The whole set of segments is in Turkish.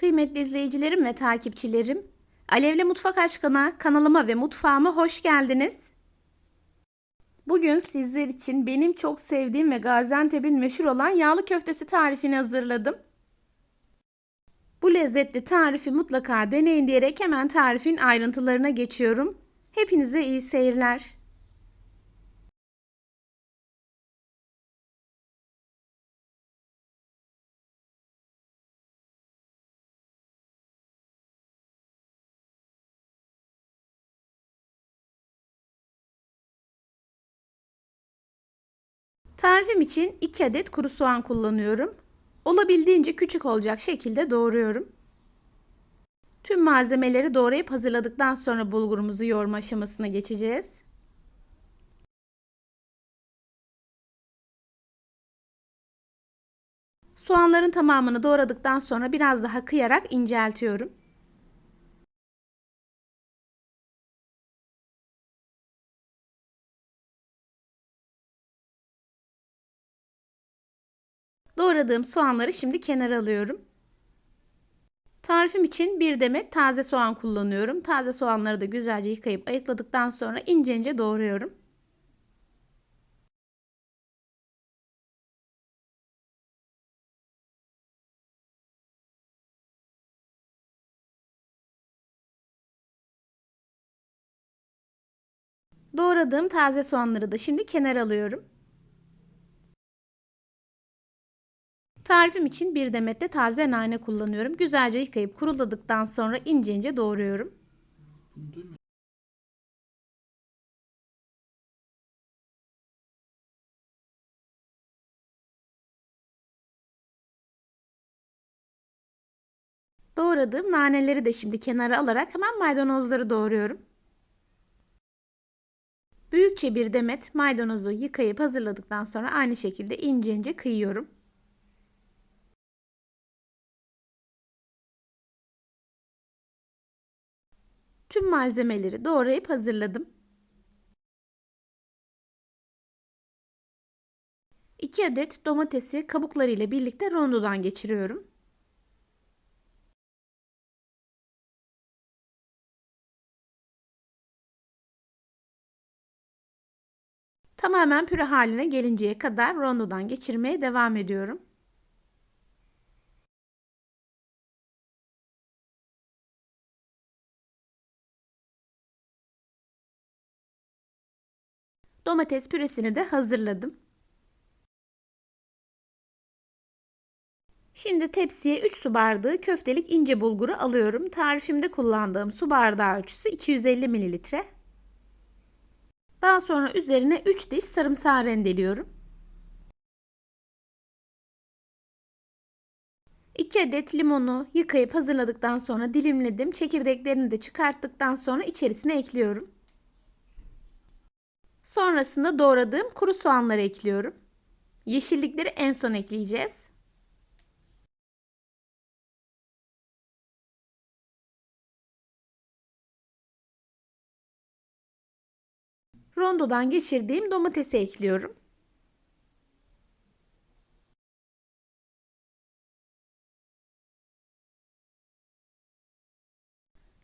Kıymetli izleyicilerim ve takipçilerim, Alevli Mutfak Aşkına kanalıma ve mutfağıma hoş geldiniz. Bugün sizler için benim çok sevdiğim ve Gaziantep'in meşhur olan yağlı köftesi tarifini hazırladım. Bu lezzetli tarifi mutlaka deneyin diyerek hemen tarifin ayrıntılarına geçiyorum. Hepinize iyi seyirler. Tarifim için 2 adet kuru soğan kullanıyorum. Olabildiğince küçük olacak şekilde doğruyorum. Tüm malzemeleri doğrayıp hazırladıktan sonra bulgurumuzu yoğurma aşamasına geçeceğiz. Soğanların tamamını doğradıktan sonra biraz daha kıyarak inceltiyorum. Doğradığım soğanları şimdi kenara alıyorum. Tarifim için bir demet taze soğan kullanıyorum. Taze soğanları da güzelce yıkayıp ayıkladıktan sonra ince ince doğruyorum. Doğradığım taze soğanları da şimdi kenara alıyorum. Tarifim için bir demet de taze nane kullanıyorum. Güzelce yıkayıp kuruladıktan sonra ince ince doğruyorum. Doğradığım naneleri de şimdi kenara alarak hemen maydanozları doğruyorum. Büyükçe bir demet maydanozu yıkayıp hazırladıktan sonra aynı şekilde ince ince kıyıyorum. Tüm malzemeleri doğrayıp hazırladım. 2 adet domatesi kabuklarıyla birlikte rondodan geçiriyorum. Tamamen püre haline gelinceye kadar rondodan geçirmeye devam ediyorum. Domates püresini de hazırladım. Şimdi tepsiye 3 su bardağı köftelik ince bulguru alıyorum. Tarifimde kullandığım su bardağı ölçüsü 250 mililitre. Daha sonra üzerine 3 diş sarımsağı rendeliyorum. 2 adet limonu yıkayıp hazırladıktan sonra dilimledim. Çekirdeklerini de çıkarttıktan sonra içerisine ekliyorum. Sonrasında doğradığım kuru soğanları ekliyorum. Yeşillikleri en son ekleyeceğiz. Rondodan geçirdiğim domatesi ekliyorum.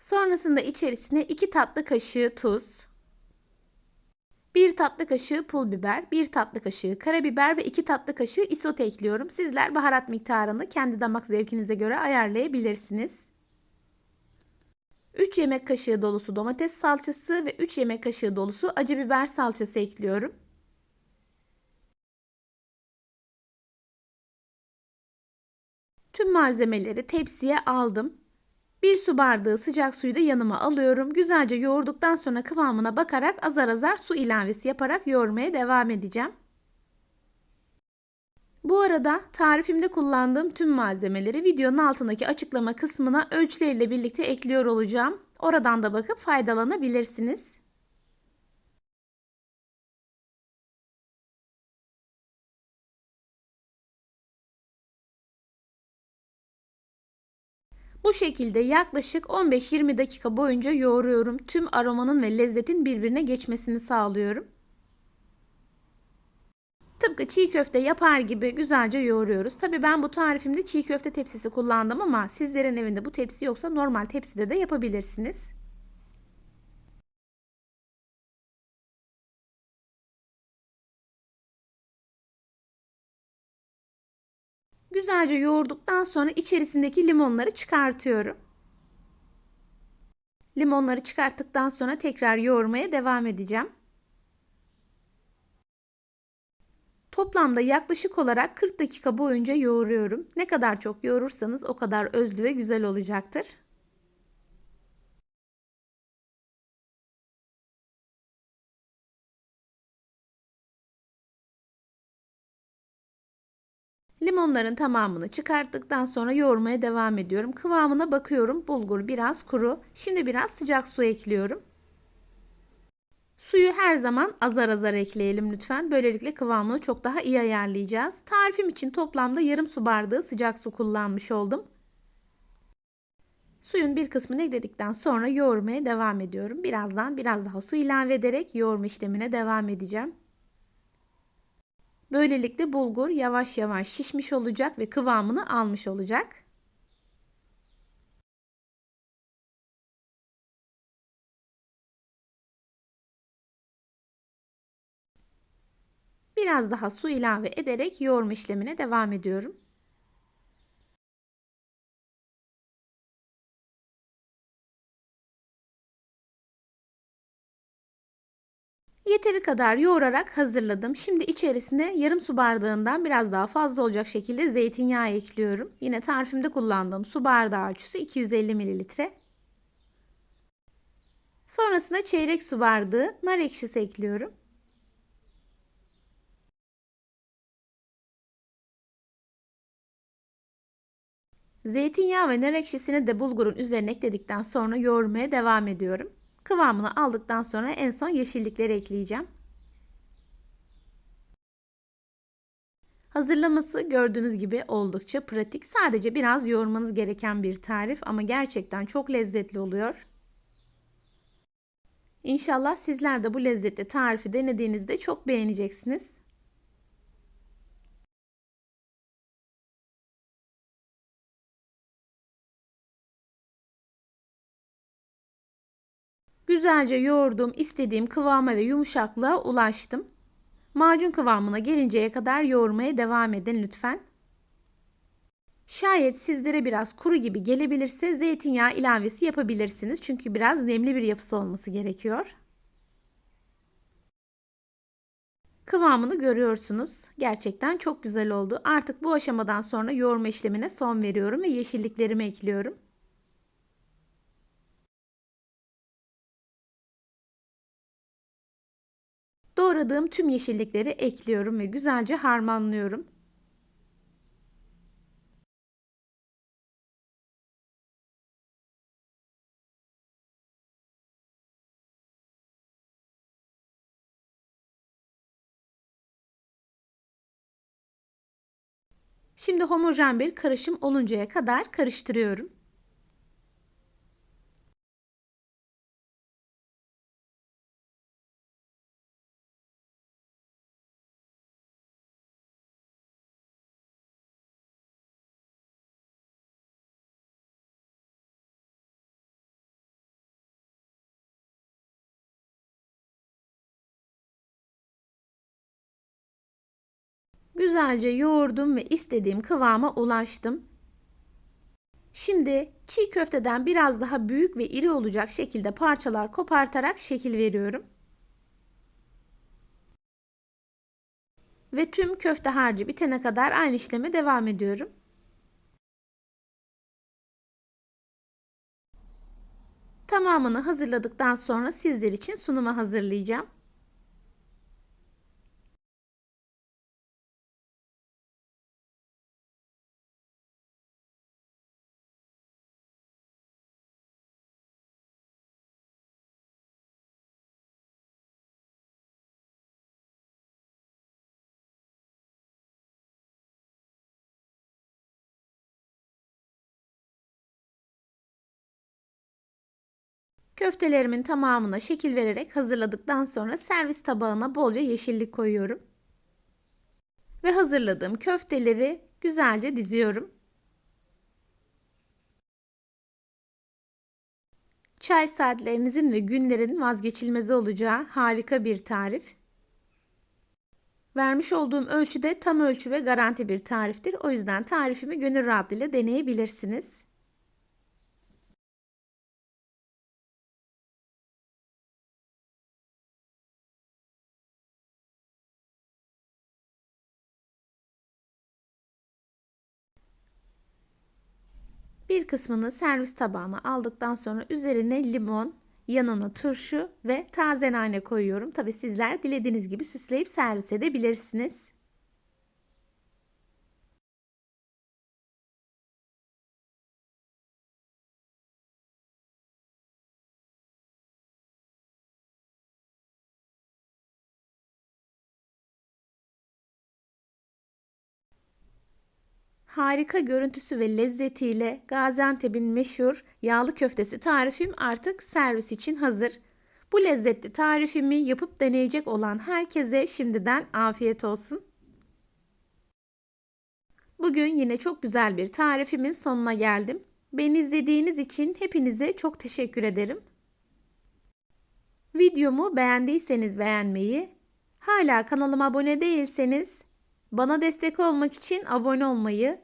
Sonrasında içerisine 2 tatlı kaşığı tuz, 1 tatlı kaşığı pul biber, 1 tatlı kaşığı karabiber ve 2 tatlı kaşığı isot ekliyorum. Sizler baharat miktarını kendi damak zevkinize göre ayarlayabilirsiniz. 3 yemek kaşığı dolusu domates salçası ve 3 yemek kaşığı dolusu acı biber salçası ekliyorum. Tüm malzemeleri tepsiye aldım. Bir su bardağı sıcak suyu da yanıma alıyorum. Güzelce yoğurduktan sonra kıvamına bakarak azar azar su ilavesi yaparak yoğurmaya devam edeceğim. Bu arada tarifimde kullandığım tüm malzemeleri videonun altındaki açıklama kısmına ölçüleriyle birlikte ekliyor olacağım. Oradan da bakıp faydalanabilirsiniz. Bu şekilde yaklaşık 15-20 dakika boyunca yoğuruyorum. Tüm aromanın ve lezzetin birbirine geçmesini sağlıyorum. Tıpkı çiğ köfte yapar gibi güzelce yoğuruyoruz. Tabii ben bu tarifimde çiğ köfte tepsisi kullandım ama sizlerin evinde bu tepsi yoksa normal tepside de yapabilirsiniz. Güzelce yoğurduktan sonra içerisindeki limonları çıkartıyorum. Limonları çıkarttıktan sonra tekrar yoğurmaya devam edeceğim. Toplamda yaklaşık olarak 40 dakika boyunca yoğuruyorum. Ne kadar çok yoğurursanız o kadar özlü ve güzel olacaktır. Limonların tamamını çıkarttıktan sonra yoğurmaya devam ediyorum. Kıvamına bakıyorum. Bulgur biraz kuru. Şimdi biraz sıcak su ekliyorum. Suyu her zaman azar azar ekleyelim lütfen. Böylelikle kıvamını çok daha iyi ayarlayacağız. Tarifim için toplamda yarım su bardağı sıcak su kullanmış oldum. Suyun bir kısmını ekledikten sonra yoğurmaya devam ediyorum. Birazdan biraz daha su ilave ederek yoğurma işlemine devam edeceğim. Böylelikle bulgur yavaş yavaş şişmiş olacak ve kıvamını almış olacak. Biraz daha su ilave ederek yoğurma işlemine devam ediyorum. Yeteri kadar yoğurarak hazırladım. Şimdi içerisine yarım su bardağından biraz daha fazla olacak şekilde zeytinyağı ekliyorum. Yine tarifimde kullandığım su bardağı ölçüsü 250 mililitre. Sonrasında çeyrek su bardağı nar ekşisi ekliyorum. Zeytinyağı ve nar ekşisini de bulgurun üzerine ekledikten sonra yoğurmaya devam ediyorum. Kıvamını aldıktan sonra en son yeşillikleri ekleyeceğim. Hazırlaması gördüğünüz gibi oldukça pratik. Sadece biraz yoğurmanız gereken bir tarif ama gerçekten çok lezzetli oluyor. İnşallah sizler de bu lezzetli tarifi denediğinizde çok beğeneceksiniz. Güzelce yoğurdum, istediğim kıvama ve yumuşaklığa ulaştım. Macun kıvamına gelinceye kadar yoğurmaya devam edin lütfen. Şayet sizlere biraz kuru gibi gelebilirse zeytinyağı ilavesi yapabilirsiniz. Çünkü biraz nemli bir yapısı olması gerekiyor. Kıvamını görüyorsunuz. Gerçekten çok güzel oldu. Artık bu aşamadan sonra yoğurma işlemine son veriyorum ve yeşilliklerimi ekliyorum. Doğradığım tüm yeşillikleri ekliyorum ve güzelce harmanlıyorum. Şimdi homojen bir karışım oluncaya kadar karıştırıyorum. Güzelce yoğurdum ve istediğim kıvama ulaştım. Şimdi çiğ köfteden biraz daha büyük ve iri olacak şekilde parçalar kopartarak şekil veriyorum. Ve tüm köfte harcı bitene kadar aynı işleme devam ediyorum. Tamamını hazırladıktan sonra sizler için sunuma hazırlayacağım. Köftelerimin tamamına şekil vererek hazırladıktan sonra servis tabağına bolca yeşillik koyuyorum. ve hazırladığım köfteleri güzelce diziyorum. Çay saatlerinizin ve günlerin vazgeçilmezi olacağı harika bir tarif. Vermiş olduğum ölçü de tam ölçü ve garanti bir tariftir. O yüzden tarifimi gönül rahatlığıyla deneyebilirsiniz. Bir kısmını servis tabağına aldıktan sonra üzerine limon, yanına turşu ve taze nane koyuyorum. Tabi sizler dilediğiniz gibi süsleyip servis edebilirsiniz. Harika görüntüsü ve lezzetiyle Gaziantep'in meşhur yağlı köftesi tarifim artık servis için hazır. Bu lezzetli tarifimi yapıp deneyecek olan herkese şimdiden afiyet olsun. Bugün yine çok güzel bir tarifimin sonuna geldim. Beni izlediğiniz için hepinize çok teşekkür ederim. Videomu beğendiyseniz beğenmeyi, hala kanalıma abone değilseniz bana destek olmak için abone olmayı